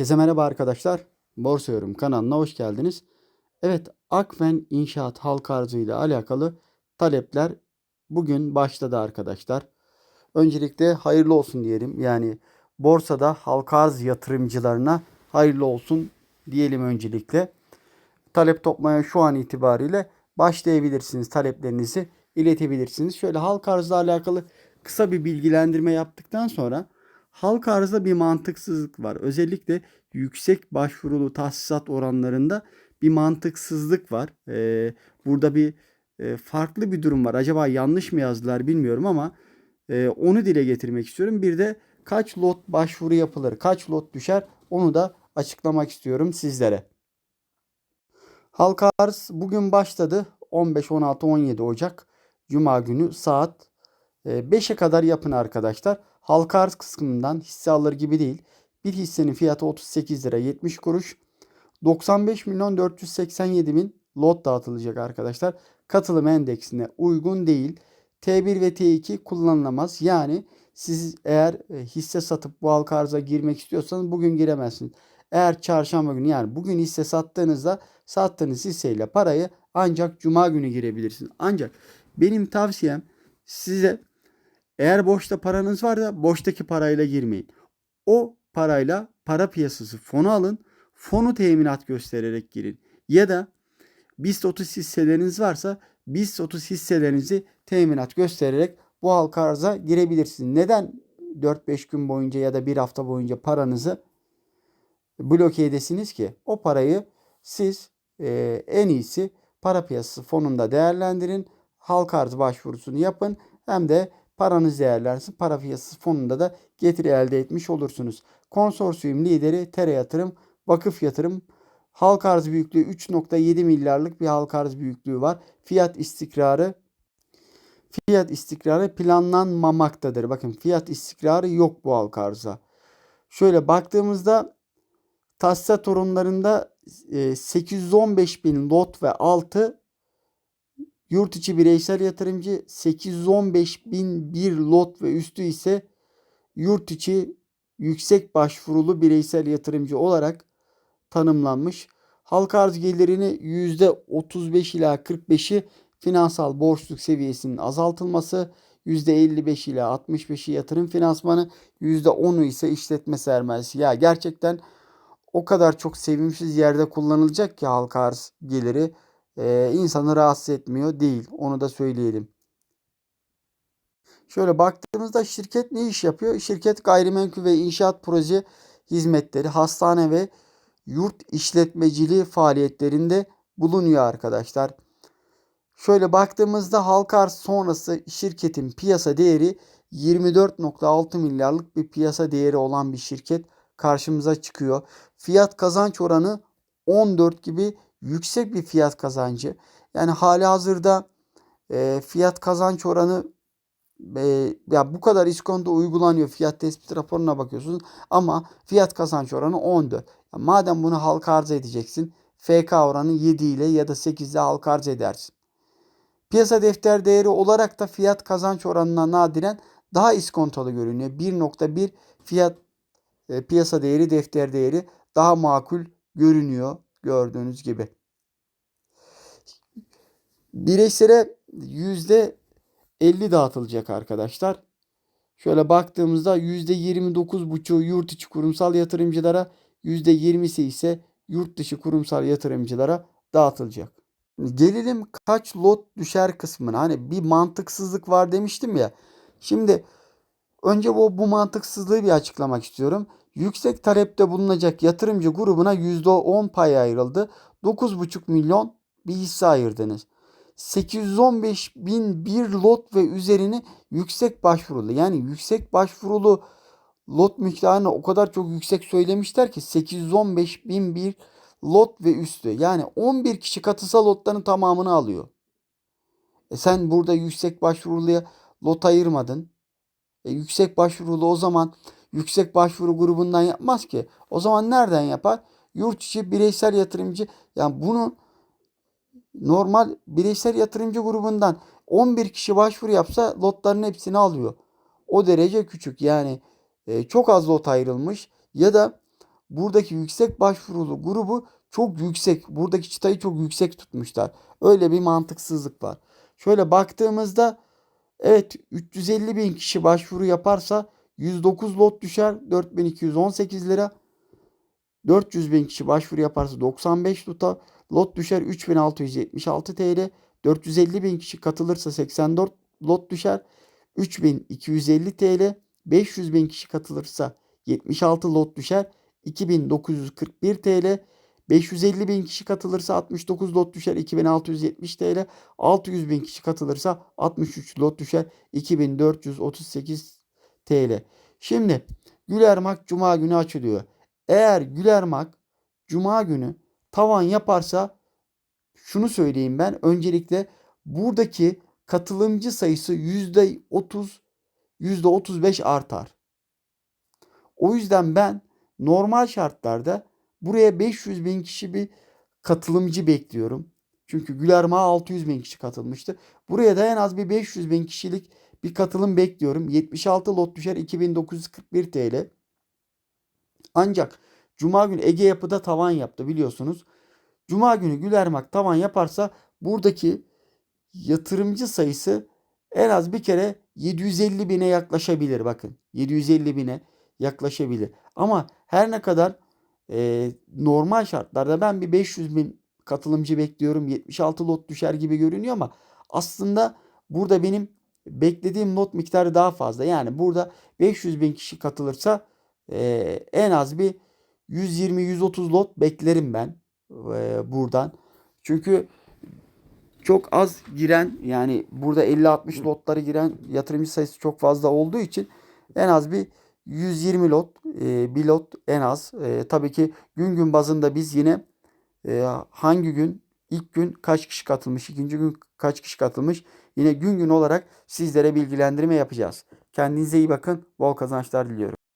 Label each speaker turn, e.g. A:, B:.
A: Herkese merhaba arkadaşlar. Borsa Yorum kanalına hoş geldiniz. Evet, Akfen İnşaat halka arzı ile alakalı talepler bugün başladı arkadaşlar. Öncelikle hayırlı olsun diyelim. Yani borsada halka arz yatırımcılarına hayırlı olsun diyelim öncelikle. Talep toplamaya şu an itibariyle başlayabilirsiniz. Taleplerinizi iletebilirsiniz. Şöyle halka arzla alakalı kısa bir bilgilendirme yaptıktan sonra halka arzda bir mantıksızlık var. Özellikle yüksek başvurulu tahsisat oranlarında bir mantıksızlık var. Ee, burada bir e, farklı bir durum var. Acaba yanlış mı yazdılar bilmiyorum ama e, onu dile getirmek istiyorum. Bir de kaç lot başvuru yapılır, kaç lot düşer onu da açıklamak istiyorum sizlere. Halka arz bugün başladı. 15, 16, 17 Ocak Cuma günü saat 5'e kadar yapın arkadaşlar. Halka arz kısmından hisse alır gibi değil. Bir hissenin fiyatı 38 lira 70 kuruş. 95 milyon 487 bin lot dağıtılacak arkadaşlar. Katılım endeksine uygun değil. T1 ve T2 kullanılamaz. Yani siz eğer e, hisse satıp bu halka arza girmek istiyorsanız bugün giremezsiniz. Eğer çarşamba günü yani bugün hisse sattığınızda sattığınız hisseyle parayı ancak cuma günü girebilirsiniz. Ancak benim tavsiyem size eğer boşta paranız var da boştaki parayla girmeyin. O parayla para piyasası fonu alın. Fonu teminat göstererek girin. Ya da BIST 30 hisseleriniz varsa BIST 30 hisselerinizi teminat göstererek bu halka arza girebilirsiniz. Neden 4-5 gün boyunca ya da bir hafta boyunca paranızı bloke edesiniz ki? O parayı siz e, en iyisi para piyasası fonunda değerlendirin. Halka arz başvurusunu yapın. Hem de paranız değerlensin. Para piyasası fonunda da getiri elde etmiş olursunuz. Konsorsiyum lideri Tere Yatırım, Vakıf Yatırım, halka arz büyüklüğü 3.7 milyarlık bir halka arz büyüklüğü var. Fiyat istikrarı fiyat istikrarı planlanmamaktadır. Bakın fiyat istikrarı yok bu halka arza. Şöyle baktığımızda tahsisat oranlarında 815 bin lot ve altı Yurt içi bireysel yatırımcı 815 bin bir lot ve üstü ise yurt içi yüksek başvurulu bireysel yatırımcı olarak tanımlanmış. Halka arz gelirini %35 ila 45'i finansal borçluk seviyesinin azaltılması, %55 ila 65'i yatırım finansmanı, %10'u ise işletme sermayesi. Ya gerçekten o kadar çok sevimsiz yerde kullanılacak ki halka arz geliri e, insanı rahatsız etmiyor değil. Onu da söyleyelim. Şöyle baktığımızda şirket ne iş yapıyor? Şirket gayrimenkul ve inşaat proje hizmetleri, hastane ve yurt işletmeciliği faaliyetlerinde bulunuyor arkadaşlar. Şöyle baktığımızda halka arz sonrası şirketin piyasa değeri 24.6 milyarlık bir piyasa değeri olan bir şirket karşımıza çıkıyor. Fiyat kazanç oranı 14 gibi yüksek bir fiyat kazancı. Yani hali hazırda e, fiyat kazanç oranı e, ya bu kadar iskonto uygulanıyor. Fiyat tespit raporuna bakıyorsunuz ama fiyat kazanç oranı 14. Ya madem bunu halka arz edeceksin FK oranı 7 ile ya da 8 ile halka arz edersin. Piyasa defter değeri olarak da fiyat kazanç oranına nadiren daha iskontolu görünüyor. 1.1 fiyat e, piyasa değeri defter değeri daha makul görünüyor gördüğünüz gibi. Bireysele yüzde 50 dağıtılacak arkadaşlar. Şöyle baktığımızda yüzde 29,5'u yurt içi kurumsal yatırımcılara, yüzde 20'si ise yurt dışı kurumsal yatırımcılara dağıtılacak. Gelelim kaç lot düşer kısmına. Hani bir mantıksızlık var demiştim ya. Şimdi önce bu, bu mantıksızlığı bir açıklamak istiyorum. Yüksek talepte bulunacak yatırımcı grubuna %10 pay ayrıldı. 9,5 milyon bir hisse ayırdınız. 815 bin bir lot ve üzerini yüksek başvurulu. Yani yüksek başvurulu lot miktarını o kadar çok yüksek söylemişler ki 815 bin bir lot ve üstü. Yani 11 kişi katılsa lotların tamamını alıyor. E sen burada yüksek başvuruluya lot ayırmadın. E yüksek başvurulu o zaman yüksek başvuru grubundan yapmaz ki. O zaman nereden yapar? Yurt içi bireysel yatırımcı yani bunu normal bireysel yatırımcı grubundan 11 kişi başvuru yapsa lotların hepsini alıyor. O derece küçük yani e, çok az lot ayrılmış ya da buradaki yüksek başvurulu grubu çok yüksek. Buradaki çıtayı çok yüksek tutmuşlar. Öyle bir mantıksızlık var. Şöyle baktığımızda evet 350 bin kişi başvuru yaparsa 109 lot düşer 4218 lira. 400 bin kişi başvuru yaparsa 95 lota lot düşer 3676 TL. 450 bin kişi katılırsa 84 lot düşer 3250 TL. 500 bin kişi katılırsa 76 lot düşer 2941 TL. 550 bin kişi katılırsa 69 lot düşer 2670 TL. 600 bin kişi katılırsa 63 lot düşer 2438 TL. Şimdi Gülermak Cuma günü açılıyor. Eğer Gülermak Cuma günü tavan yaparsa şunu söyleyeyim ben. Öncelikle buradaki katılımcı sayısı %30 %35 artar. O yüzden ben normal şartlarda buraya 500 bin kişi bir katılımcı bekliyorum. Çünkü Gülermak'a 600 bin kişi katılmıştı. Buraya da en az bir 500 bin kişilik bir katılım bekliyorum. 76 lot düşer 2941 TL. Ancak Cuma günü Ege Yapı'da tavan yaptı biliyorsunuz. Cuma günü Gülermak tavan yaparsa buradaki yatırımcı sayısı en az bir kere 750 bine yaklaşabilir. Bakın 750 bine yaklaşabilir. Ama her ne kadar e, normal şartlarda ben bir 500 bin katılımcı bekliyorum. 76 lot düşer gibi görünüyor ama aslında burada benim beklediğim lot miktarı daha fazla. Yani burada 500 bin kişi katılırsa e, en az bir 120-130 lot beklerim ben e, buradan. Çünkü çok az giren yani burada 50-60 lotları giren yatırımcı sayısı çok fazla olduğu için en az bir 120 lot e, bir lot en az. E, tabii ki gün gün bazında biz yine e, hangi gün ilk gün kaç kişi katılmış, ikinci gün kaç kişi katılmış yine gün gün olarak sizlere bilgilendirme yapacağız. Kendinize iyi bakın. Bol kazançlar diliyorum.